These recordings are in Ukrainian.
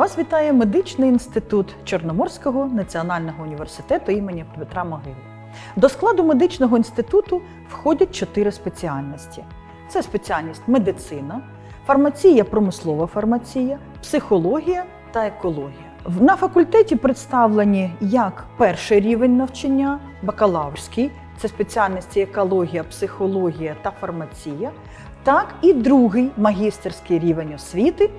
Вас вітає медичний інститут Чорноморського національного університету імені Петра Могили. До складу медичного інституту входять чотири спеціальності: це спеціальність медицина, фармація, промислова фармація, психологія та екологія. На факультеті представлені як перший рівень навчання, бакалаврський, це спеціальності екологія, психологія та фармація, так і другий магістерський рівень освіти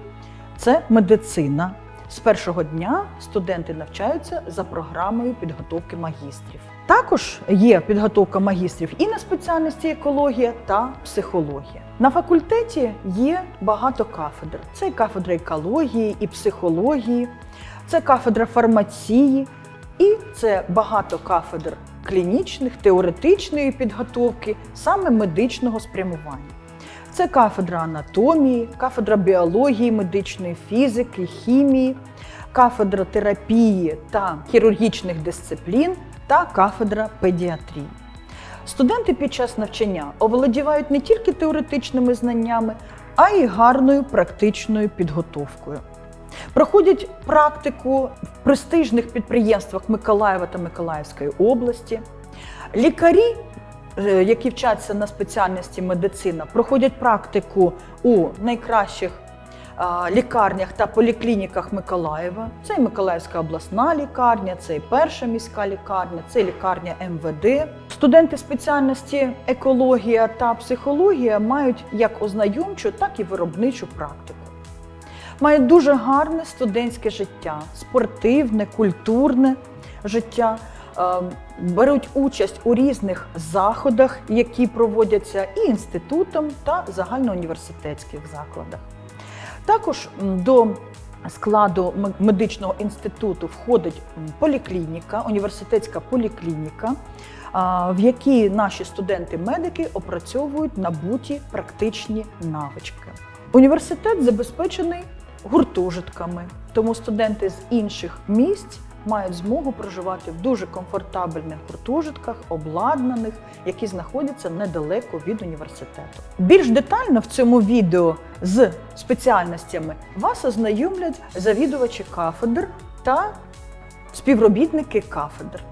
це медицина. З першого дня студенти навчаються за програмою підготовки магістрів. Також є підготовка магістрів і на спеціальності екологія та психологія. На факультеті є багато кафедр. Це кафедра екології і психології, це кафедра фармації, і це багато кафедр клінічних, теоретичної підготовки, саме медичного спрямування. Це кафедра анатомії, кафедра біології, медичної фізики, хімії, кафедра терапії та хірургічних дисциплін та кафедра педіатрії. Студенти під час навчання оволодівають не тільки теоретичними знаннями, а й гарною практичною підготовкою. Проходять практику в престижних підприємствах Миколаєва та Миколаївської області. Лікарі, які вчаться на спеціальності медицина, проходять практику у найкращих лікарнях та поліклініках Миколаєва. Це і Миколаївська обласна лікарня, це і перша міська лікарня, це і лікарня МВД. Студенти спеціальності екологія та психологія мають як ознайомчу, так і виробничу практику. Мають дуже гарне студентське життя, спортивне, культурне життя. Е, Беруть участь у різних заходах, які проводяться і інститутом та загальноуніверситетських закладах. Також до складу медичного інституту входить поліклініка, університетська поліклініка, в якій наші студенти-медики опрацьовують набуті практичні навички. Університет забезпечений гуртожитками, тому студенти з інших місць мають змогу проживати в дуже комфортабельних гуртожитках, обладнаних, які знаходяться недалеко від університету. Більш детально в цьому відео з спеціальностями вас ознайомлять завідувачі кафедр та співробітники кафедр.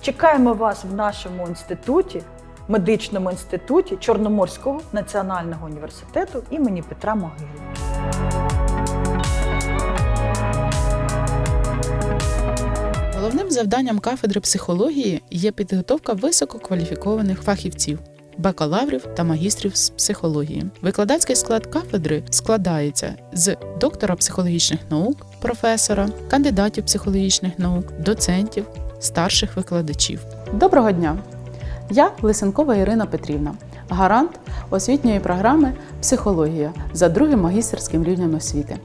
Чекаємо вас в нашому інституті, медичному інституті Чорноморського національного університету імені Петра Могили. Головним завданням кафедри психології є підготовка висококваліфікованих фахівців. Бакалаврів та магістрів з психології. Викладацький склад кафедри складається з доктора психологічних наук, професора, кандидатів психологічних наук, доцентів, старших викладачів. Доброго дня! Я Лисенкова Ірина Петрівна, гарант освітньої програми Психологія за другим магістерським рівнем освіти.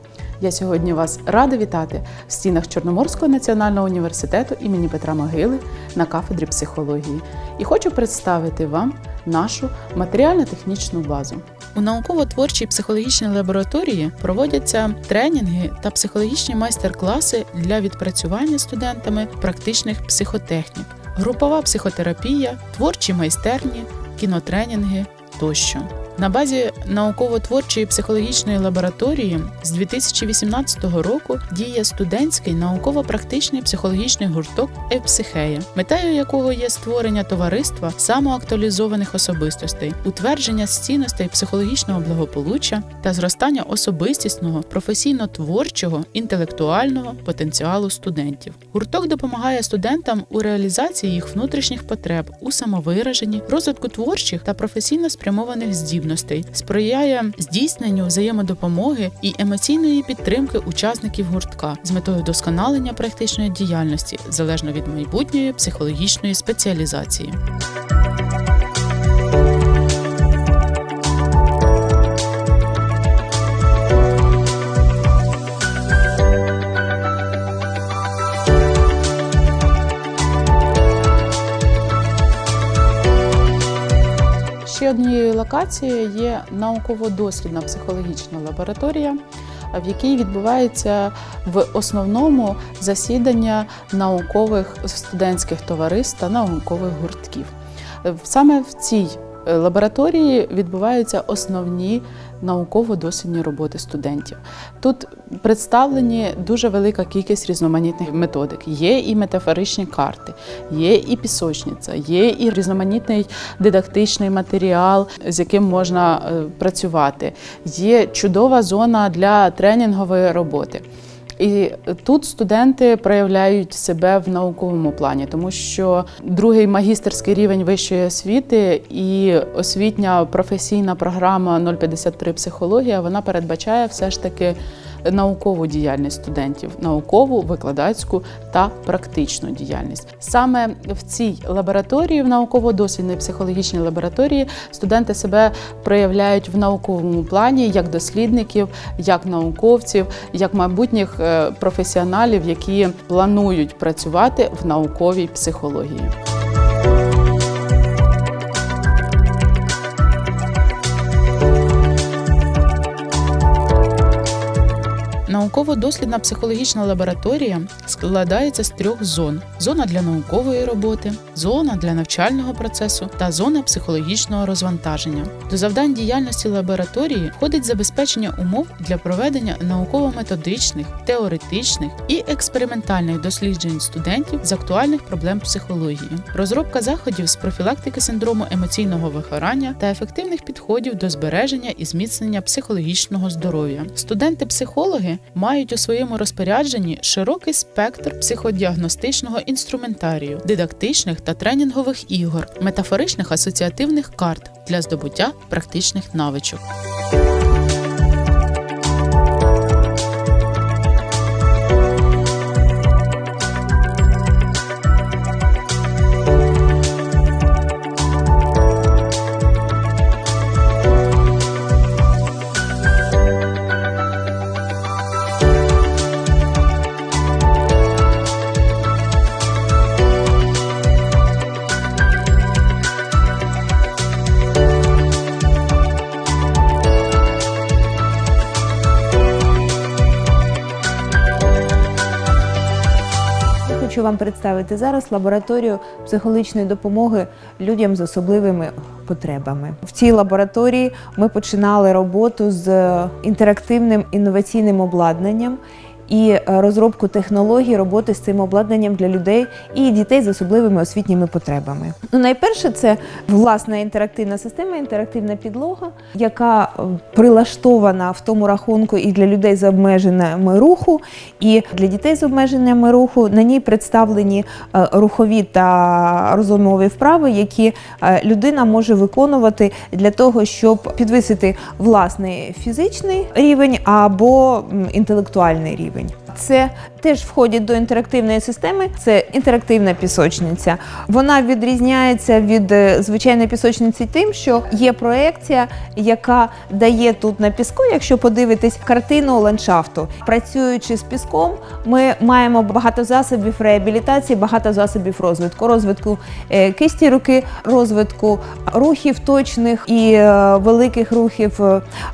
Я сьогодні вас рада вітати в стінах Чорноморського національного університету імені Петра Могили на кафедрі психології і хочу представити вам нашу матеріально-технічну базу. У науково-творчій психологічній лабораторії проводяться тренінги та психологічні майстер-класи для відпрацювання студентами практичних психотехнік, групова психотерапія, творчі майстерні, кінотренінги тощо. На базі науково-творчої психологічної лабораторії з 2018 року діє студентський науково-практичний психологічний гурток Евпсихея, метою якого є створення товариства самоактуалізованих особистостей, утвердження цінностей психологічного благополуччя та зростання особистісного, професійно-творчого, інтелектуального потенціалу студентів. Гурток допомагає студентам у реалізації їх внутрішніх потреб у самовираженні, розвитку творчих та професійно спрямованих здібностей, сприяє здійсненню взаємодопомоги і емоційної підтримки учасників гуртка з метою вдосконалення практичної діяльності залежно від майбутньої психологічної спеціалізації. Однією локацією є науково-дослідна психологічна лабораторія, в якій відбувається в основному засідання наукових студентських товариств та наукових гуртків. Саме в цій лабораторії відбуваються основні науково-дослідні роботи студентів. Тут представлені дуже велика кількість різноманітних методик. Є і метафоричні карти, є і пісочниця, є і різноманітний дидактичний матеріал, з яким можна е, працювати. Є чудова зона для тренінгової роботи. І тут студенти проявляють себе в науковому плані, тому що другий магістерський рівень вищої освіти і освітня професійна програма 053 психологія вона передбачає все ж таки наукову діяльність студентів, наукову, викладацьку та практичну діяльність. Саме в цій лабораторії, в науково-дослідній психологічній лабораторії, студенти себе проявляють в науковому плані як дослідників, як науковців, як майбутніх е, професіоналів, які планують працювати в науковій психології. 子 Науково-дослідна психологічна лабораторія складається з трьох зон: зона для наукової роботи, зона для навчального процесу та зона психологічного розвантаження. До завдань діяльності лабораторії входить забезпечення умов для проведення науково-методичних, теоретичних і експериментальних досліджень студентів з актуальних проблем психології, розробка заходів з профілактики синдрому емоційного вигорання та ефективних підходів до збереження і зміцнення психологічного здоров'я. Студенти-психологи мають у своєму розпорядженні широкий спектр психодіагностичного інструментарію, дидактичних та тренінгових ігор, метафоричних асоціативних карт для здобуття практичних навичок. Хочу вам представити зараз лабораторію психологічної допомоги людям з особливими потребами. В цій лабораторії ми починали роботу з інтерактивним інноваційним обладнанням і е, розробку технологій роботи з цим обладнанням для людей і дітей з особливими освітніми потребами. Ну, найперше, це власна інтерактивна система, інтерактивна підлога, яка е, прилаштована в тому рахунку і для людей з обмеженнями руху, і для дітей з обмеженнями руху на ній представлені е, рухові та розумові вправи, які людина може виконувати для того, щоб підвисити власний фізичний рівень або інтелектуальний рівень. Це теж входить до інтерактивної системи. Це інтерактивна пісочниця. Вона відрізняється від е, звичайної пісочниці тим, що є проекція, яка дає тут на піску, якщо подивитись картину ландшафту. Працюючи з піском, ми маємо багато засобів реабілітації, багато засобів розвитку, розвитку е, кисті руки, розвитку рухів точних і е, великих рухів.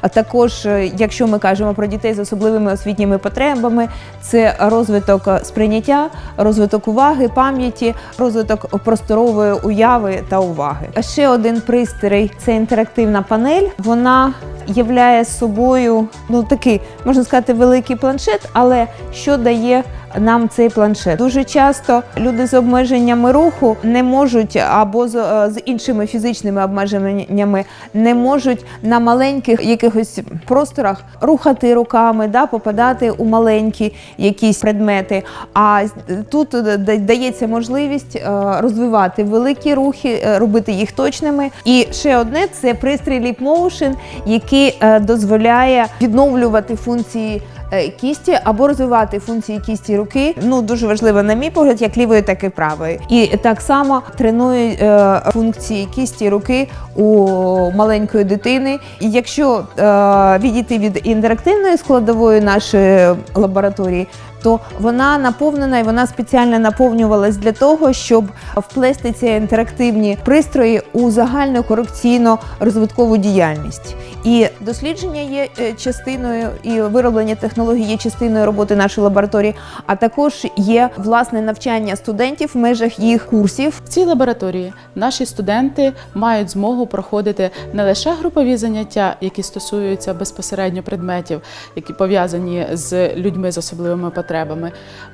А також, якщо ми кажемо про дітей з особливими освітніми потребами, це розвиток е, сприйняття, розвиток уваги, пам'яті, розвиток просторової уяви та уваги. Ще один пристрій це інтерактивна панель. Вона являє собою ну такий, можна сказати, великий планшет, але що дає нам цей планшет? Дуже часто люди з обмеженнями руху не можуть або з, е, з іншими фізичними обмеженнями не можуть на маленьких якихось просторах рухати руками, да, попадати у маленькі якісь предмети. А тут е, дається можливість е, розвивати великі рухи, робити їх точними. І ще одне це пристрій Leap Motion, який дозволяє відновлювати функції. Е, Кісті або розвивати функції кісті руки, ну дуже важливо, на мій погляд, як лівої, так і правої. І так само тренує е, функції кісті руки у маленької дитини. І якщо е, відійти від інтерактивної складової нашої лабораторії, то вона наповнена і вона спеціально наповнювалась для того, щоб вплести ці інтерактивні пристрої у загальну корекційно розвиткову діяльність. І дослідження є е, частиною, і вироблення технологій є частиною роботи нашої лабораторії, а також є власне навчання студентів в межах їх курсів. В цій лабораторії наші студенти мають змогу проходити не лише групові заняття, які стосуються безпосередньо предметів, які пов'язані з людьми з особливими потребами.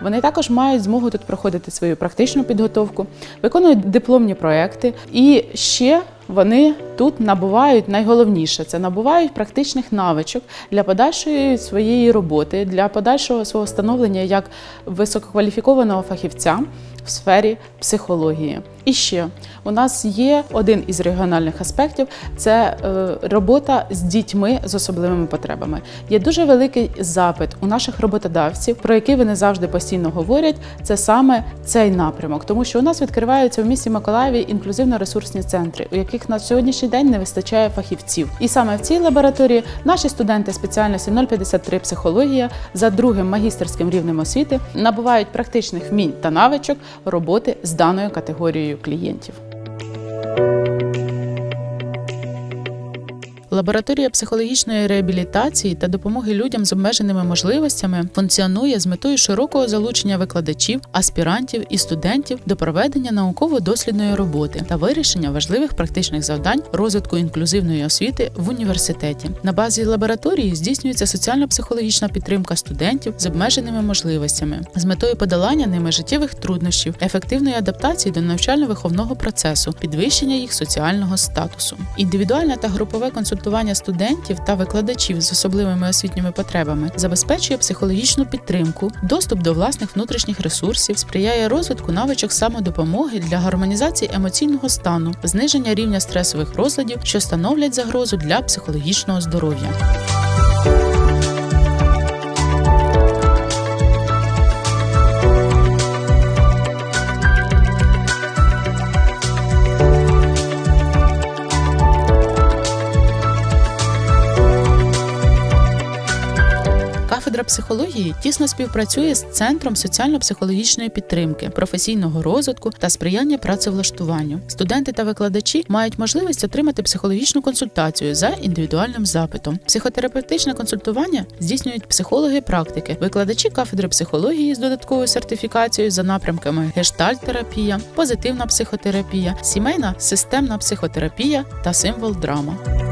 Вони також мають змогу тут проходити свою практичну підготовку, виконують дипломні проекти і ще. Вони тут набувають найголовніше це набувають практичних навичок для подальшої своєї роботи, для подальшого свого становлення як висококваліфікованого фахівця в сфері психології. І ще у нас є один із регіональних аспектів це е, робота з дітьми з особливими потребами. Є дуже великий запит у наших роботодавців, про який вони завжди постійно говорять. Це саме цей напрямок, тому що у нас відкриваються в місті Миколаєві інклюзивно-ресурсні центри, у яких на сьогоднішній день не вистачає фахівців. І саме в цій лабораторії наші студенти спеціальності 053 психологія за другим магістерським рівнем освіти набувають практичних вмінь та навичок роботи з даною категорією клієнтів. Лабораторія психологічної реабілітації та допомоги людям з обмеженими можливостями функціонує з метою широкого залучення викладачів, аспірантів і студентів до проведення науково-дослідної роботи та вирішення важливих практичних завдань розвитку інклюзивної освіти в університеті. На базі лабораторії здійснюється соціально-психологічна підтримка студентів з обмеженими можливостями з метою подолання ними життєвих труднощів, ефективної адаптації до навчально-виховного процесу, підвищення їх соціального статусу. Індивідуальне та групове консультування студентів та викладачів з особливими освітніми потребами забезпечує психологічну підтримку, доступ до власних внутрішніх ресурсів, сприяє розвитку навичок самодопомоги для гармонізації емоційного стану, зниження рівня стресових розладів, що становлять загрозу для психологічного здоров'я. Кафедра психології тісно співпрацює з центром соціально-психологічної підтримки, професійного розвитку та сприяння працевлаштуванню. Студенти та викладачі мають можливість отримати психологічну консультацію за індивідуальним запитом. Психотерапевтичне консультування здійснюють психологи практики, викладачі кафедри психології з додатковою сертифікацією за напрямками гештальт-терапія, позитивна психотерапія, сімейна системна психотерапія та символ драма.